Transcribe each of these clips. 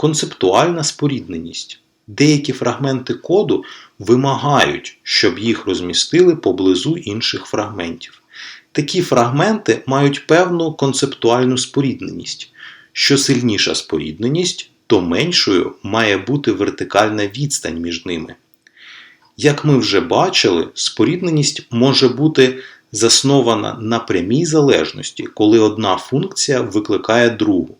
концептуальна спорідненість. Деякі фрагменти коду вимагають, щоб їх розмістили поблизу інших фрагментів. Такі фрагменти мають певну концептуальну спорідненість. Що сильніша спорідненість, то меншою має бути вертикальна відстань між ними. Як ми вже бачили, спорідненість може бути заснована на прямій залежності, коли одна функція викликає другу,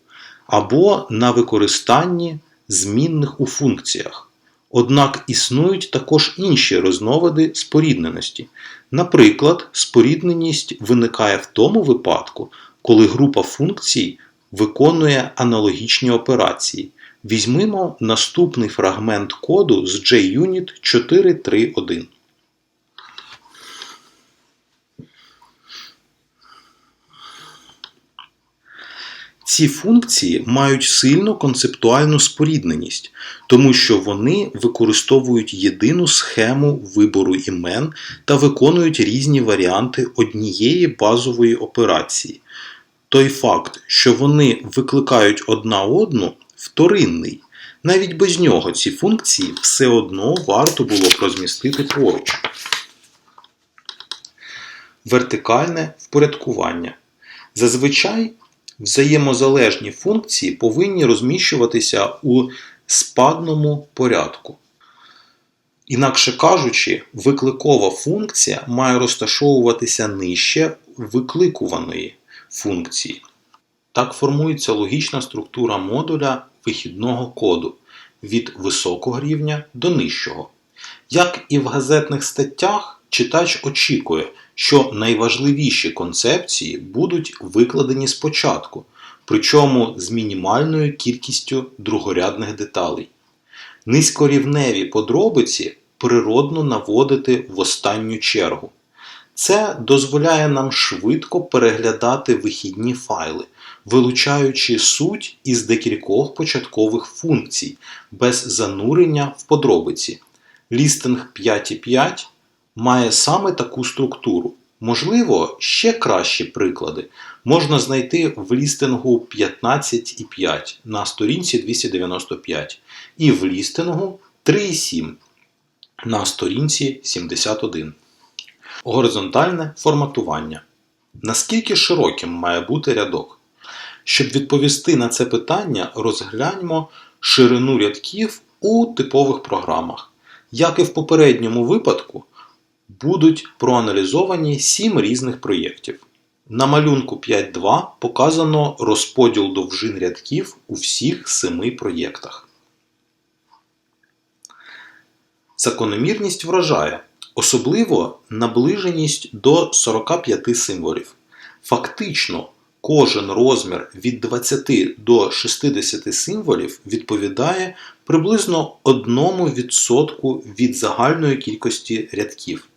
або на використанні змінних у функціях. Однак існують також інші різновиди спорідненості. Наприклад, спорідненість виникає в тому випадку, коли група функцій виконує аналогічні операції. Візьмемо наступний фрагмент коду з JUnit 4.3.1. Ці функції мають сильну концептуальну спорідненість, тому що вони використовують єдину схему вибору імен та виконують різні варіанти однієї базової операції. Той факт, що вони викликають одна одну, вторинний. Навіть без нього ці функції все одно варто було б розмістити поруч. Вертикальне впорядкування. Зазвичай взаємозалежні функції повинні розміщуватися у спадному порядку. Інакше кажучи, викликова функція має розташовуватися нижче викликуваної функції. Так формується логічна структура модуля вихідного коду від високого рівня до нижчого. Як і в газетних статтях, читач очікує, що найважливіші концепції будуть викладені спочатку, причому з мінімальною кількістю другорядних деталей. Низькорівневі подробиці природно наводити в останню чергу. Це дозволяє нам швидко переглядати вихідні файли, вилучаючи суть із декількох початкових функцій без занурення в подробиці. Лістинг 5.5 має саме таку структуру. Можливо, ще кращі приклади можна знайти в лістингу 15.5 на сторінці 295 і в лістингу 3.7 на сторінці 71. Горизонтальне форматування. Наскільки широким має бути рядок? Щоб відповісти на це питання, розгляньмо ширину рядків у типових програмах. Як і в попередньому випадку, будуть проаналізовані 7 різних проєктів. На малюнку 5.2 показано розподіл довжин рядків у всіх 7 проєктах. Закономірність вражає, особливо наближеність до 45 символів. Фактично, кожен розмір від 20 до 60 символів відповідає приблизно 1% від загальної кількості рядків.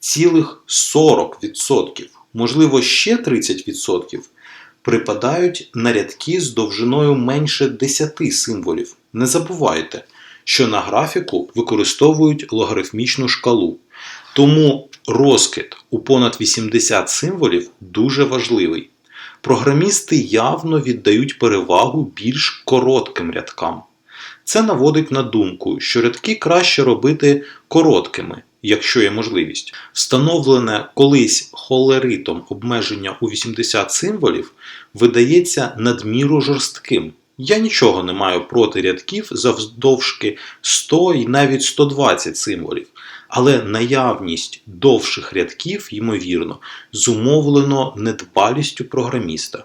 Цілих 40%, можливо ще 30% припадають на рядки з довжиною менше 10 символів. Не забувайте, що на графіку використовують логарифмічну шкалу. Тому розкид у понад 80 символів дуже важливий. Програмісти явно віддають перевагу більш коротким рядкам. Це наводить на думку, що рядки краще робити короткими, якщо є можливість. Встановлене колись холеритом обмеження у 80 символів видається надміру жорстким. Я нічого не маю проти рядків завдовжки 100 і навіть 120 символів. Але наявність довших рядків, ймовірно, зумовлено недбалістю програміста.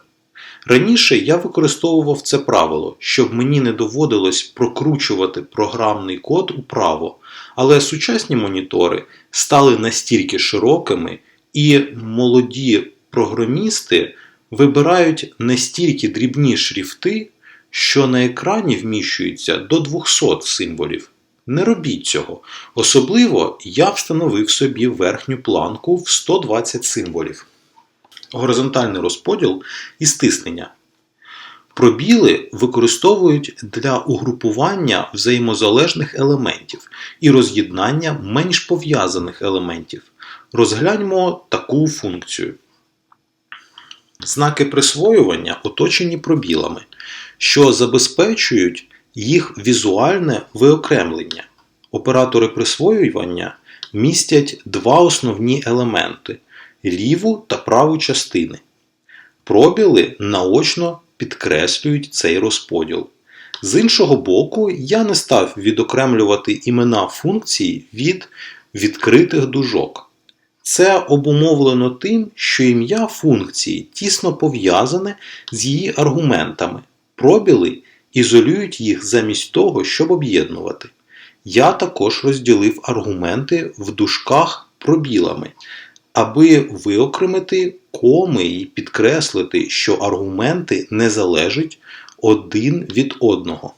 Раніше я використовував це правило, щоб мені не доводилось прокручувати програмний код управо, але сучасні монітори стали настільки широкими, і молоді програмісти вибирають настільки дрібні шрифти, що на екрані вміщується до 200 символів. Не робіть цього. Особливо я встановив собі верхню планку в 120 символів. Горизонтальний розподіл і стиснення. Пробіли використовують для угрупування взаємозалежних елементів і роз'єднання менш пов'язаних елементів. Розгляньмо таку функцію. Знаки присвоювання оточені пробілами, що забезпечують їх візуальне виокремлення. Оператори присвоювання містять два основні елементи ліву та праву частини. Пробіли наочно підкреслюють цей розподіл. З іншого боку, я не став відокремлювати імена функцій від відкритих дужок. Це обумовлено тим, що ім'я функції тісно пов'язане з її аргументами. Пробіли ізолюють їх замість того, щоб об'єднувати. Я також розділив аргументи в дужках пробілами, аби виокремити коми і підкреслити, що аргументи не залежать один від одного.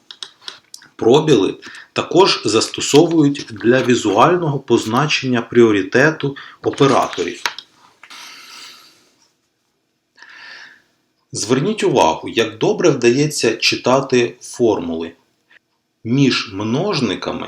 Пробіли також застосовують для візуального позначення пріоритету операторів. Зверніть увагу, як добре вдається читати формули. Між множниками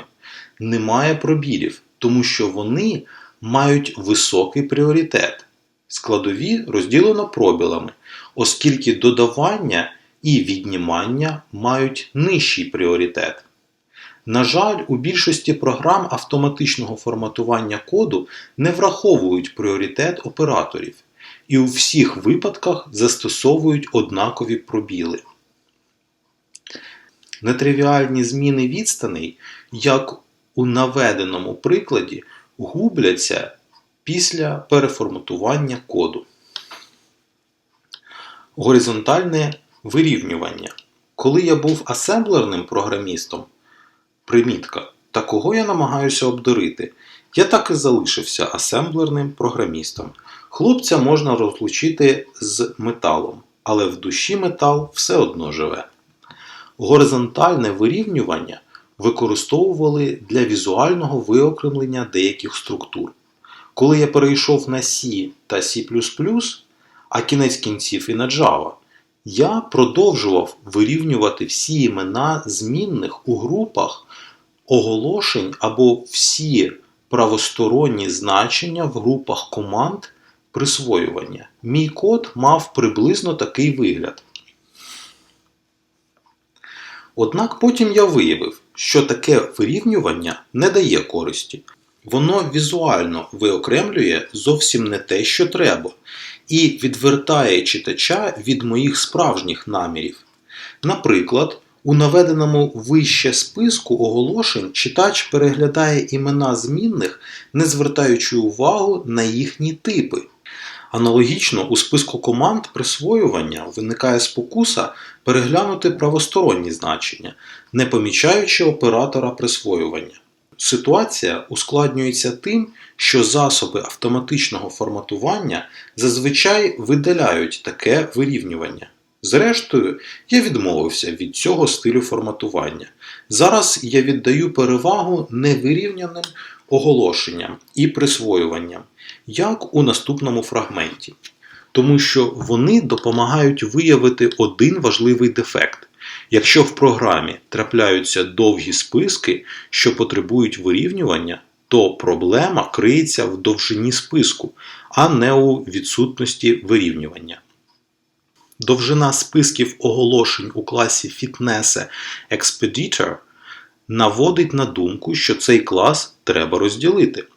немає пробілів, тому що вони мають високий пріоритет. Складові розділено пробілами, оскільки додавання і віднімання мають нижчий пріоритет. На жаль, у більшості програм автоматичного форматування коду не враховують пріоритет операторів і у всіх випадках застосовують однакові пробіли. Нетривіальні зміни відстаней, як у наведеному прикладі, губляться після переформатування коду. Горизонтальне вирівнювання. Коли я був асемблерним програмістом, примітка, та кого я намагаюся обдурити, я так і залишився асемблерним програмістом. Хлопця можна розлучити з металом, але в душі метал все одно живе. Горизонтальне вирівнювання використовували для візуального виокремлення деяких структур. Коли я перейшов на C та C, а кінець кінців і на Java, я продовжував вирівнювати всі імена змінних у групах оголошень або всі правосторонні значення в групах команд присвоювання. Мій код мав приблизно такий вигляд. Однак потім я виявив, що таке вирівнювання не дає користі. Воно візуально виокремлює зовсім не те, що треба, і відвертає читача від моїх справжніх намірів. Наприклад, у наведеному вище списку оголошень читач переглядає імена змінних, не звертаючи увагу на їхні типи. Аналогічно у списку команд присвоювання виникає спокуса переглянути правосторонні значення, не помічаючи оператора присвоювання. Ситуація ускладнюється тим, що засоби автоматичного форматування зазвичай видаляють таке вирівнювання. Зрештою, я відмовився від цього стилю форматування. Зараз я віддаю перевагу невирівняним оголошенням і присвоюванням, як у наступному фрагменті, тому що вони допомагають виявити один важливий дефект. Якщо в програмі трапляються довгі списки, що потребують вирівнювання, то проблема криється в довжині списку, а не у відсутності вирівнювання. Довжина списків оголошень у класі Fitness Expeditor наводить на думку, що цей клас треба розділити.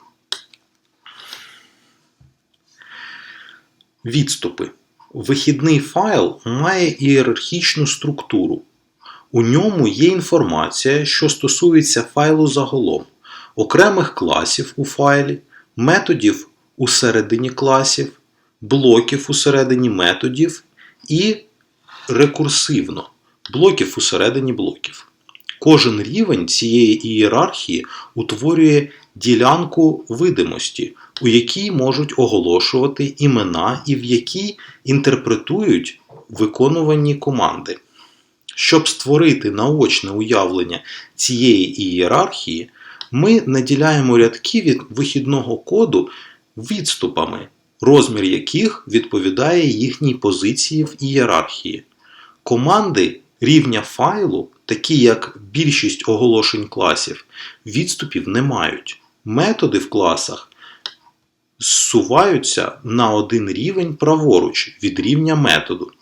Відступи. Вихідний файл має ієрархічну структуру. У ньому є інформація, що стосується файлу загалом, окремих класів у файлі, методів усередині класів, блоків усередині методів і рекурсивно блоків усередині блоків. Кожен рівень цієї ієрархії утворює ділянку видимості, у якій можуть оголошувати імена і в якій інтерпретують виконувані команди. Щоб створити наочне уявлення цієї ієрархії, ми наділяємо рядки від вихідного коду відступами, розмір яких відповідає їхній позиції в ієрархії. Команди рівня файлу, такі як більшість оголошень класів, відступів не мають. Методи в класах зсуваються на один рівень праворуч від рівня методу.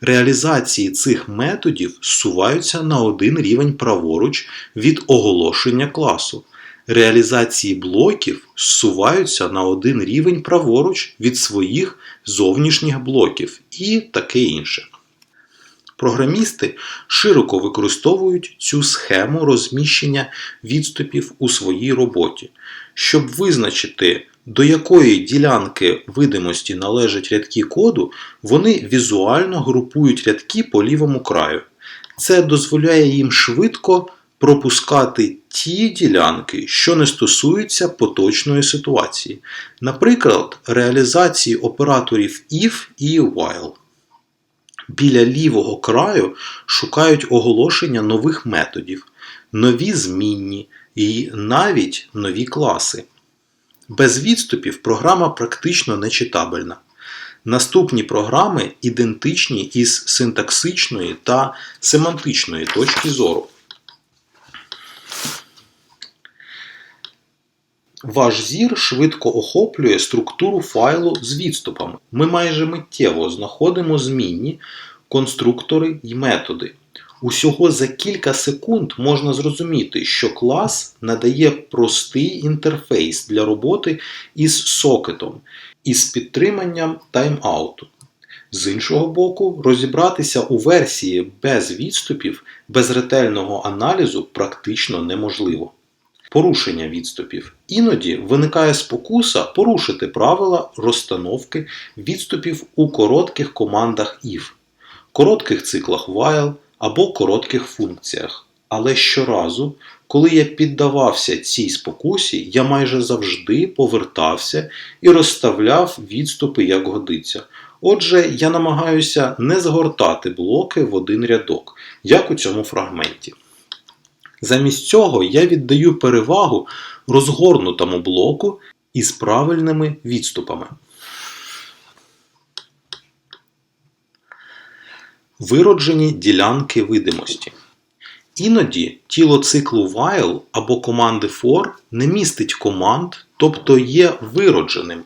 реалізації цих методів зсуваються на один рівень праворуч від оголошення класу. Реалізації блоків зсуваються на один рівень праворуч від своїх зовнішніх блоків і таке інше. Програмісти широко використовують цю схему розміщення відступів у своїй роботі, щоб визначити, до якої ділянки видимості належать рядки коду, вони візуально групують рядки по лівому краю. Це дозволяє їм швидко пропускати ті ділянки, що не стосуються поточної ситуації, наприклад, реалізації операторів if і while. Біля лівого краю шукають оголошення нових методів, нові змінні і навіть нові класи. Без відступів програма практично нечитабельна. Наступні програми ідентичні із синтаксичної та семантичної точки зору. Ваш зір швидко охоплює структуру файлу з відступами. Ми майже миттєво знаходимо змінні, конструктори і методи. Усього за кілька секунд можна зрозуміти, що клас надає простий інтерфейс для роботи із сокетом із підтриманням тайм-ауту. З іншого боку, розібратися у версії без відступів, без ретельного аналізу практично неможливо. Порушення відступів. Іноді виникає спокуса порушити правила розстановки відступів у коротких командах if, коротких циклах while або коротких функціях. Але щоразу, коли я піддавався цій спокусі, я майже завжди повертався і розставляв відступи як годиться. Отже, я намагаюся не згортати блоки в один рядок, як у цьому фрагменті. Замість цього я віддаю перевагу розгорнутому блоку із правильними відступами. Вироджені ділянки видимості. Іноді тіло циклу while або команди for не містить команд, тобто є виродженим,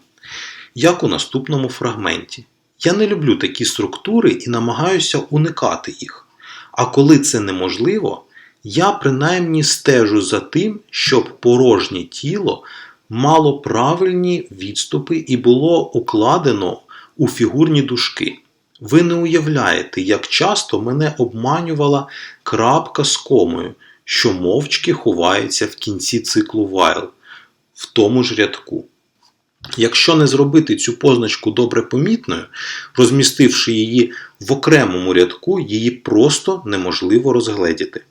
як у наступному фрагменті. Я не люблю такі структури і намагаюся уникати їх. А коли це неможливо, я принаймні стежу за тим, щоб порожнє тіло мало правильні відступи і було укладено у фігурні дужки. Ви не уявляєте, як часто мене обманювала крапка з комою, що мовчки ховається в кінці циклу while, в тому ж рядку. Якщо не зробити цю позначку добре помітною, розмістивши її в окремому рядку, її просто неможливо розгледіти.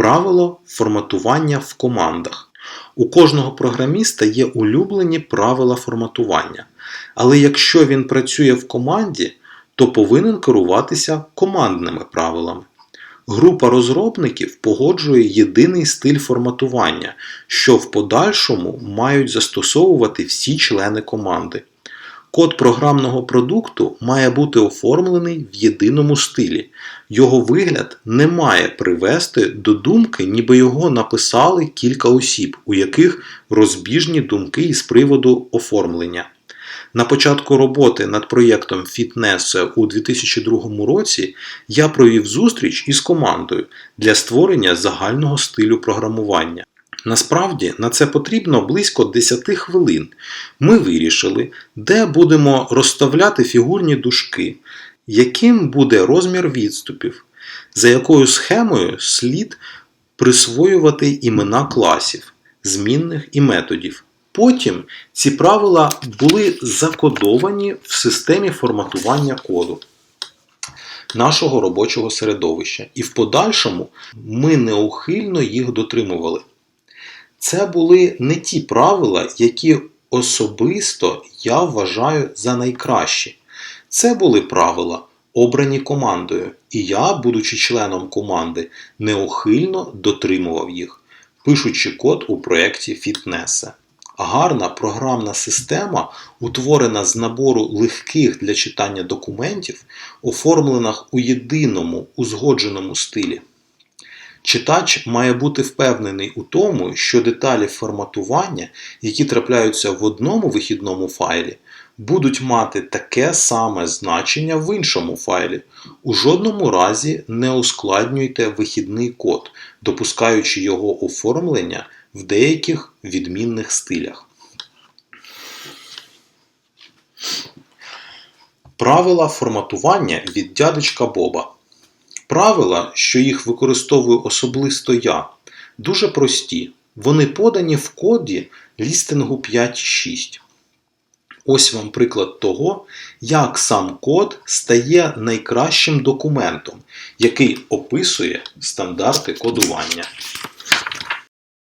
Правило форматування в командах. У кожного програміста є улюблені правила форматування. Але якщо він працює в команді, то повинен керуватися командними правилами. Група розробників погоджує єдиний стиль форматування, що в подальшому мають застосовувати всі члени команди. Код програмного продукту має бути оформлений в єдиному стилі. Його вигляд не має привести до думки, ніби його написали кілька осіб, у яких розбіжні думки із приводу оформлення. На початку роботи над проєктом Fitness у 2002 році я провів зустріч із командою для створення загального стилю програмування. Насправді на це потрібно близько 10 хвилин. Ми вирішили, де будемо розставляти фігурні дужки, яким буде розмір відступів, за якою схемою слід присвоювати імена класів, змінних і методів. Потім ці правила були закодовані в системі форматування коду нашого робочого середовища, і в подальшому ми неухильно їх дотримували. Це були не ті правила, які особисто я вважаю за найкращі. Це були правила, обрані командою, і я, будучи членом команди, неухильно дотримував їх, пишучи код у проєкті Фітнеса. Гарна програмна система, утворена з набору легких для читання документів, оформлених у єдиному узгодженому стилі. Читач має бути впевнений у тому, що деталі форматування, які трапляються в одному вихідному файлі, будуть мати таке саме значення в іншому файлі. У жодному разі не ускладнюйте вихідний код, допускаючи його оформлення в деяких відмінних стилях. Правила форматування від дядечка Боба. Правила, що їх використовую особисто я, дуже прості. Вони подані в коді лістингу 5.6. Ось вам приклад того, як сам код стає найкращим документом, який описує стандарти кодування.